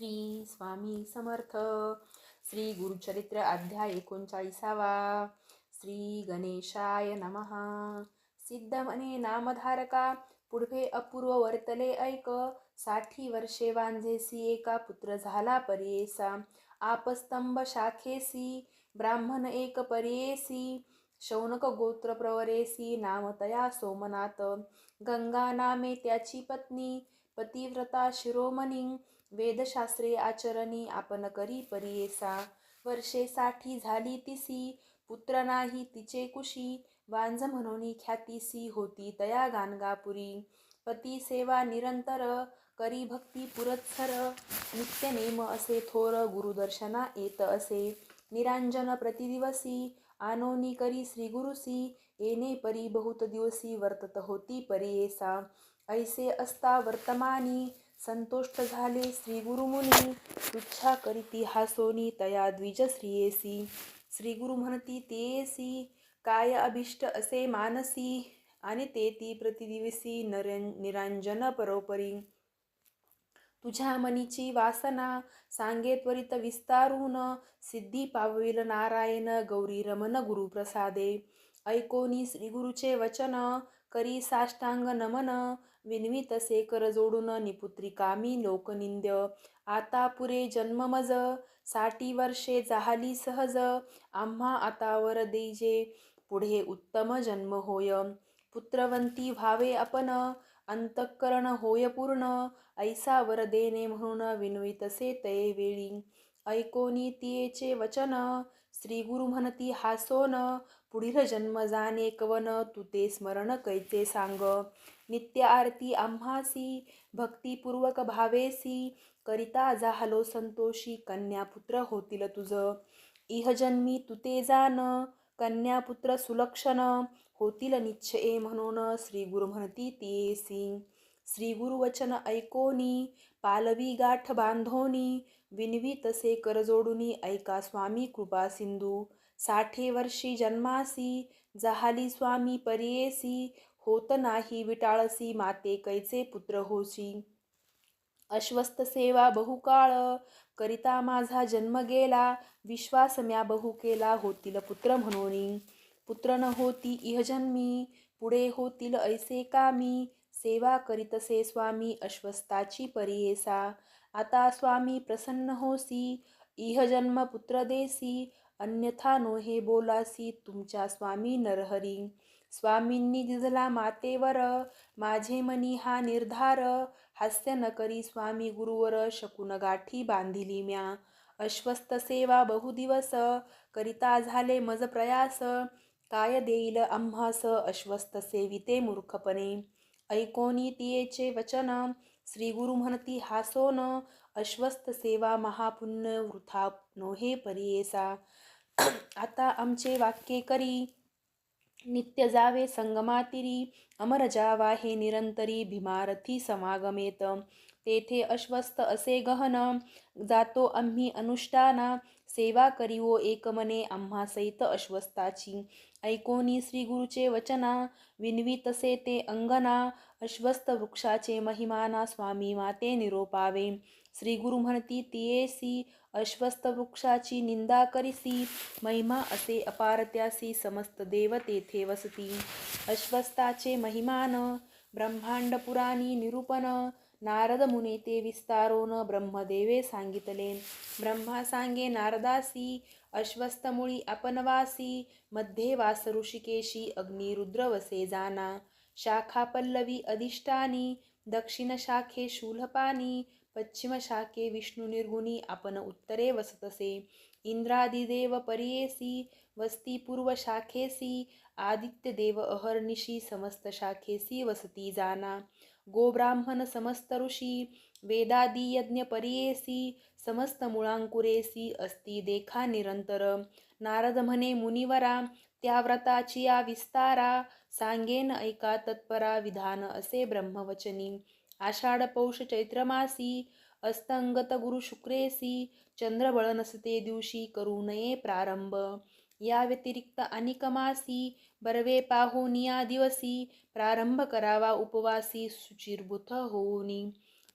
श्री स्वामी समर्थ. श्री गुरुचरित्र अध्याय एकोणचाळीसावा. श्री गणेशाय नमः. सिद्ध म्हणे नामधारका पुढे अपूर्व वर्तले ऐक. साठी वर्षे वांझेसी एका पुत्र झाला परियेसा. आपस्तंभ शाखेसी ब्राह्मण एक परियेसी. शौनक गोत्र प्रवरेसी नामतया सोमनाथ. गंगा नामे त्याची पत्नी पतिव्रता शिरोमणी. वेदशास्त्रे आचरणी आपण करी परियेसा. वर्षे साठी झाली तिसी पुत्र नाही तिचे कुशी. वांज म्हणून ख्यातीसी होती तया गाणगापुरी. पती सेवा निरंतर करी भक्ती पुरत्सर. नित्य नेम असे थोर गुरुदर्शना येत असे. निरांजन प्रतिदिवसी आनोनी करी श्री गुरुसी येणे परी बहुत दिवसी वर्तत होती परियेसा. ऐसे असता वर्तमानी संतुष्ट झाले श्री गुरुमुनी तुच्छा करीती हासोनी तया द्विज श्रियेसी श्री गुरु म्हणती तेसी काय अभिष्ट असे मानसी? आणि ते ती प्रतिदिवसी नरं निरांजन परोपरी. तुझ्या मनीची वासना सांगे त्वरित विस्तारून सिद्धी पाविल नारायण गौरी रमन गुरुप्रसादे ऐकोनी श्री गुरुचे वचन करी साष्टांग नमन विनवितसे कर जोडून निपुत्रिकामी लोकनिंद्य. आता पुरे जन्म मज. साठी वर्षे जाहली सहज. आम्हा आतावर देजे. पुढे उत्तम जन्म होय. पुत्रवंती व्हावे आपण. अंतःकरण होय पूर्ण. ऐसा वर देणे म्हणून विनवितसे तये वेळी. ऐकोनी तियेचे वचन. श्री गुरु म्हणती हासोन पुढील जन्म जाणे कवन? तू ते स्मरण कैचे सांग? नित्य आरती आम्हासी भक्तिपूर्वक भावेसी करिता जाहलो संतोषी कन्यापुत्र होतील तुझ. इहजन्मी तू ते जान कन्यापुत्र सुलक्षण होतील निश्चये म्हणून श्री गुरु म्हणती तियेसी श्री गुरुवचन ऐकोनी पालवी गाठ बांधोनी विनवी तसे करजोडुनी ऐका स्वामी कृपा सिंधू. साठे वर्षी जन्मासी जहाली स्वामी परियेसी होत नाही विटाळसी माते कैचे पुत्र होशी? अश्वस्त सेवा बहुकाळ करिता माझा जन्म गेला विश्वास म्या बहु केला होतील पुत्र म्हणून. पुत्र न होती इहजन्मी पुढे होतील ऐसे कामी सेवा करीतसे स्वामी अश्वस्ताची परियेसा आता स्वामी प्रसन्न होसी इह जन्म पुत्र देसी अन्यथा नोहे बोलासी तुमच्या स्वामी नरहरी. स्वामींनी दिजला मातेवर माझे मनी हा निर्धार हास्य न करी स्वामी गुरुवर शकुन गाठी बांधिली म्या. अश्वस्त सेवा बहुदिवस करिता झाले मज प्रयास काय देईल आम्हास अश्वस्त सेविते मूर्खपणे. ऐकोनी तियेचे वचन श्री गुरु म्हणती हासोन अश्वस्थ सेवा महापुण्य वृथा नोहे परियेसा। आता आमचे वाक्ये करी नित्य जावे संगमातिरी अमर जावा हे निरंतरी भीमारथी समागमेत। तेथे अश्वस्थ असे गहन जातो आम्ही अनुष्ठाना. सेवा करीवो एकमने आम्हा सहित अश्वस्थाची ऐकोनी श्री गुरुचे वचना. विनवी तसे ते अंगना. अश्वस्थ वृक्षाचे महिमाना स्वामी माते निरोपावे. श्री गुरु म्हणती तियेसी अश्वस्थ वृक्षाची निंदा करिसी. महिमा असे अपारत्यासी समस्त देव तेथे वसती. अश्वस्थाचे महिमान ब्रह्मांड पुराणी निरूपण. नारद मुनी ते विस्तारोन ब्रह्मदेवे सांगितले ब्रह्मा सांगे नारदासी अश्वस्तमुळी अपनवासी मध्ये वास ऋषिकेशी अग्निरुद्र वसे जाना शाखा पल्लवी अधिष्ठानी दक्षिण शाखे शूलपानी पश्चिम शाखे विष्णू निर्गुणी आपण उत्तरे वसतसे इंद्रादिदेव परियेसी वस्ती पूर्व शाखेसी आदित्यदेव अहर्निशी समस्त शाखेसी वसती जाना गोब्राह्मण समस्त ऋषी वेदादी यज्ञ परियेसी समस्त मुळांकुरेसी अस्ति देखा निरंतर. नारद म्हणे मुनिवरा त्या व्रताची या विस्तारा सांगेन ऐका तत्परा विधान असे ब्रह्मवचनी. आषाढ पौष चैत्रमासी अस्तंगत गुरु शुक्रेसी चंद्रबळ नसते दिवशी करू नये प्रारंभ. या व्यतिरिक्त अनिकमासी बरवे पाहुनिया दिवसी प्रारंभ करावा उपवासी सुचिरभूत होऊनी.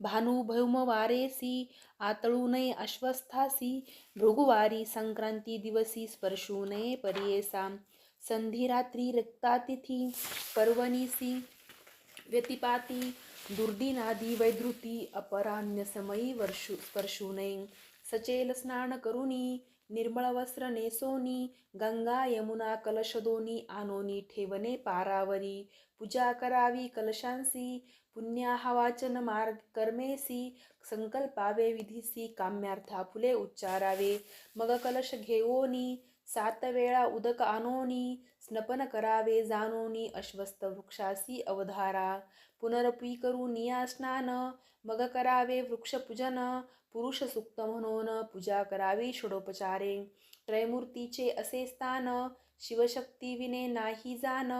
भानू भौम वारेसी आतळू नये अश्वस्थासी भृगुवारी संक्रांती दिवसी स्पर्शू नये परियेसा. संधिरात्री रक्तातिथी पर्वणीसी व्यतिपाती दुर्दिनादी वैधृती अपराह्नसमयी वर्षू स्पर्शू नये. सचेल स्नान करुणी निर्मळ वस्त्र नेसोनी गंगा यमुना कलश दोनी आनोनी ठेवणे पारावरी पूजा करावी कलशांसी पुण्याहा वाचन मार्ग कर्मेसी संकल्पावे विधीसी काम्यार्था फुले उच्चारावे मग कलश घेवोनी सात वेळा उदक आनोनी स्नपन करावे जानोनी अश्वस्त वृक्षासी अवधारा. पुनरपी करू निया स्नान मग करावे वृक्षपूजन पुरुष सुक्त म्हणून पूजा करावी षडोपचारे. त्रयमूर्तीचे असे स्थान शिवशक्ती विने नाही जाण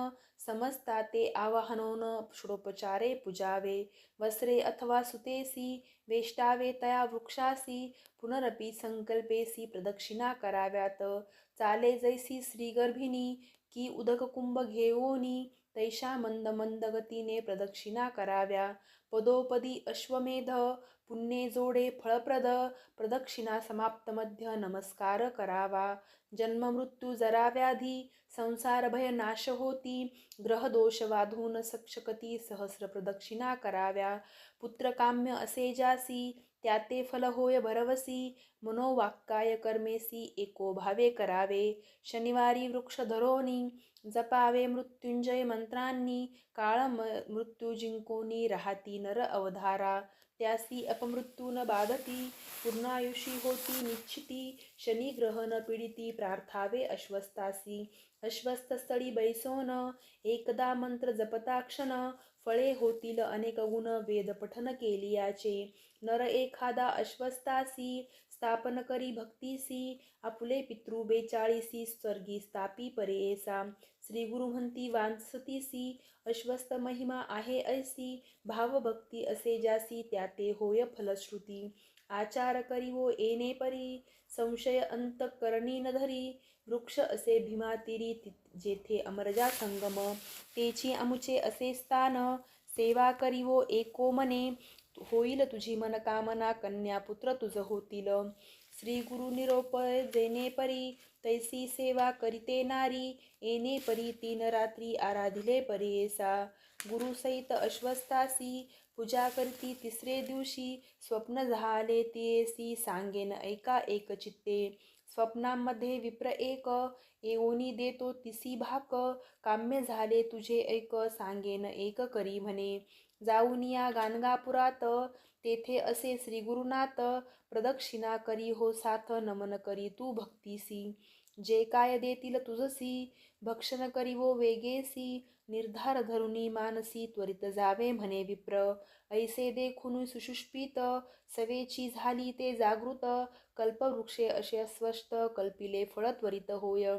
समजता ते आवाहनोन षडोपचारे पूजावे. वस्त्रे अथवा सुतेसी वेष्टावे तया वृक्षासी पुनरपी संकल्पेसी प्रदक्षिणा कराव्यात. चाले जैसी श्रीगर्भिणी की उदक कुंभ घेऊनी तैशा मंद मंद गतीने प्रदक्षिणा कराव्या. पदोपदी अश्वमेध पुण्ये जोडे फळप्रद प्रदक्षिणा समाप्त मध्य नमस्कार करावा. जन्म मृत्यू जराव्याधी संसार भय नाश होती ग्रह दोष वाधून सक्षकती सहस्र प्रदक्षिणा कराव्या. पुत्रकाम्य असे जासी त्याते फल होय भरवसी मनोवाक्काय कर्मेसी एको भावे करावे। शनिवारी वृक्ष धरोनी जपावे मृत्युंजय मंत्रांनी काळ मृत्यू जिंकोनी राहती नर अवधारा। त्यासी अपमृत्यू न बाधती पूर्णायुषी होती निश्चिती शनिग्रह न पीडिती प्रार्थावे अश्वस्तासी। अश्वस्थस्थळी बैसोन एकदा मंत्र जपताक्षण फळे होतील अनेक गुण वेद पठन केलियाचे. नर एखादा अश्वस्तासी स्थापन करी भक्तीसी आपुले पितृ बेचाळीसी स्वर्गी स्थापी परेसा. श्री गुरु म्हणती वांसतीसी अश्वस्थ महिमा आहे ऐसी भावभक्ती असे जासी त्याते होय फलश्रुती. आचार करी वो येणे परी संशय अंत करणी न धरी वृक्ष असे भीमातिरी जेथे अमरजा संगम तेची अमुचे असे स्थान सेवा करीवो एको मने होईल तुझी मनकामना कन्या पुत्र तुझ होतील. श्री गुरु निरोप जेने परी तैसी सेवा करीते नारी येणे परी तीन रात्री आराधिले परीसा. गुरुसहित अश्वस्थासी पूजा करती तिसरे दिवशी स्वप्न झाले तेसी सांगेन ऐका एक चित्ते. स्वप्नामध्ये विप्र एक येऊनी देतो तिसी भाक काम्य झाले तुझे ऐक सांगेन एक करी म्हणे. जाऊन या गाणगापुरात तेथे असे श्री गुरुनाथ प्रदक्षिणा करी हो साथ नमन करी तू भक्तीसी. जे काय देतील तुझसी भक्षण करी वो वेगेसी. निर्धार धरुणी मानसी त्वरित जावे म्हणे विप्र. ऐसे देखून सुशुष्पित सवेची झाली ते जागृत कल्पवृक्षे असे अस्वस्थ कल्पिले फळत्वरित होय.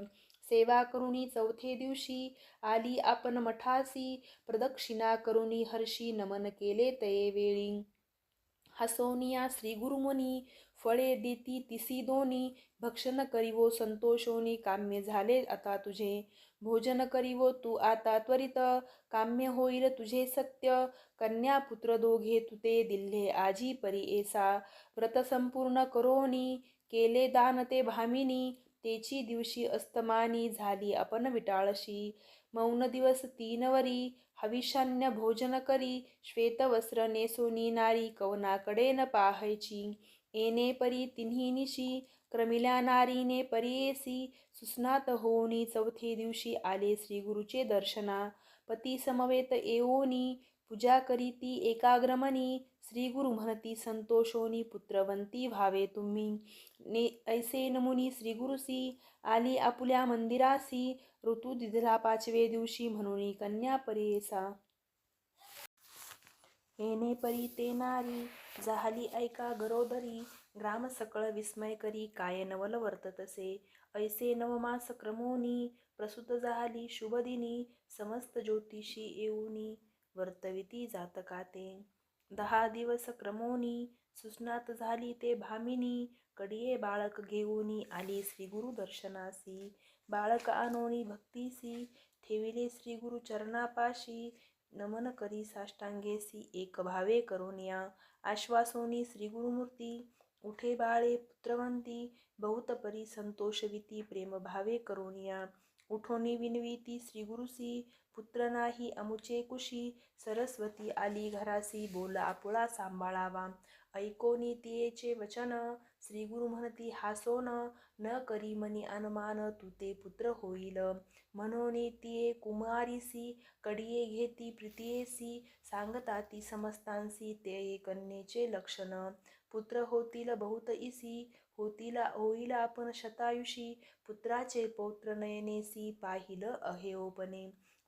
सेवा करुणी चौथे दिवशी आली आपण मठासी प्रदक्षिणा करुणी हर्षी नमन केले तये वेळी. हसोनिया श्री गुरुमुनी फळे देती तिसी दोनी भक्षण करीवो संतोषोनी काम्य झाले आता तुझे. भोजन करीवो तू आता त्वरित काम्य होईल तुझे सत्य. कन्या पुत्र दोघे तुते दिल्हे आजी परी एसा. व्रत संपूर्ण करोनी केले दान ते भामिनी. तेची दिवशी अस्तमानी झाली आपण विटाळशी. मौन दिवस तीनवरी हविषान्य भोजन करी. श्वेतवस्त्र नेसोनी नारी कवनाकडे न पाहायची. येणे परी तिन्ही निशी. क्रमिल्या नारीने परियेसी सुस्नात होऊनी चौथे दिवशी आले श्री गुरुचे दर्शना. पती समवेत येऊनी पूजा करीती एकाग्रमनी श्री गुरु म्हणती संतोषोनी पुत्रवंती व्हावे तुम्ही. ने ऐसे नमुनी श्री गुरुसी आली आपुल्या मंदिरासी. ऋतू दिधला पाचवे दिवशी म्हणून कन्या परेसा. येणे परी ते नारी झाली ऐका गरोदरी ग्राम सकळ विस्मय करी काय नवल वर्ततसे ऐसे नवमास क्रमोनी प्रसूत झाली शुभदिनी समस्त ज्योतिषी येऊनी वर्तविती जातकाते दहा दिवस क्रमोनी सुस्नात झाली ते भामिनी कडिये बाळक घेऊनी आली श्री गुरु दर्शनासी. बाळक आणोनी भक्तीसी ठेविले श्री गुरु चरणापाशी नमन करी साष्टांगेसी एक भावे करोनिया आश्वासोनी श्री गुरुमूर्ती उठे बाळे पुत्रवंती बहुत परी संतोषविती प्रेम भावे करोनिया उठोनी विनवीती श्रीगुरुसी पुत्र नाही अमुचे कुशी सरस्वती आली घरासी बोला आपुळा सांभाळावा. ऐकोनी तियेचे वचन श्री गुरु म्हणती हासोन न करी मनी अनुमान तू ते पुत्र होईल. म्हणून तिये कुमारीसी कडिये घेती प्रीतीयेसी सांगता ती समस्तांसी ते कन्येचे लक्षण. पुत्र होतील बहुत इसी होतीला होईल आपण शतायुषी. पुत्राचे पौत्र नयनेसी पाहिल अहेओपणे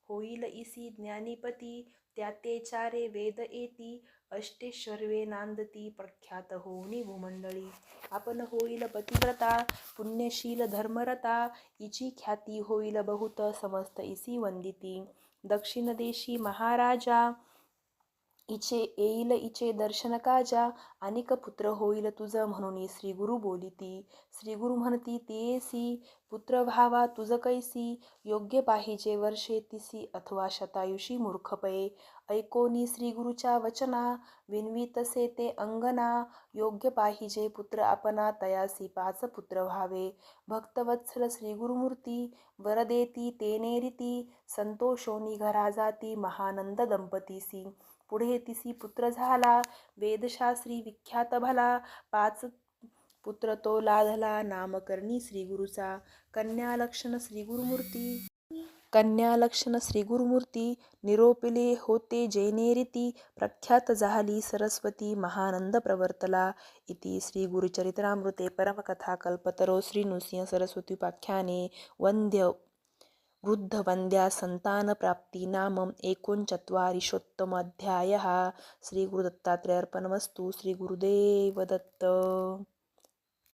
होईल इसी ज्ञानीपती त्याते चारे वेद येती अष्टेश्वर्वे नांदती प्रख्यात होऊनी भूमंडळी. आपण होईल पतिव्रता पुण्यशील धर्मरता. इची ख्याती होईल बहुत समस्त इसी वंदिती. दक्षिण देशी महाराजा इचे येईल इचे दर्शन काजा अनेक पुत्र होईल तुझं म्हणून श्री गुरु बोलिती. श्री गुरु म्हणती तेसी पुत्र व्हावा तुझ कैसी? योग्य पाहिजे वर्षे तिसी अथवा शतायुषी मूर्खपये ऐकोनी श्री गुरुच्या वचना विनवी तसे ते अंगना. योग्य पाहिजे पुत्र आपना तयासी पाच पुत्र व्हावे. भक्तवत्सल श्री गुरुमूर्ती वर तेनेरिती संतोषोनी घरा जाती महानंद दंपतीसी. पुढे तिसी पुत्र झाला. वेदशास्त्री विख्यात भला. पाच पुत्र तो लाधला. नामकर्णी श्रीगुरूचा. कन्या लक्षण श्री गुरुमूर्ती कन्या लक्षण श्री गुरुमूर्ती निरोपिले होते जैनेरिती प्रख्यात झाली सरस्वती. महानंद प्रवर्तला. इति श्री गुरुचरित्रामृते परमकथा कल्पतरो श्री नृसिंह सरस्वती उपाख्याने. वंद्य वृद्धवन्द्या सन्तानप्राप्तिनामम् एकोनचत्वारिंशोत्तमोऽध्यायः। श्रीगुरुदत्तात्रेयार्पणमस्तु। श्रीगुरुदेवदत्त।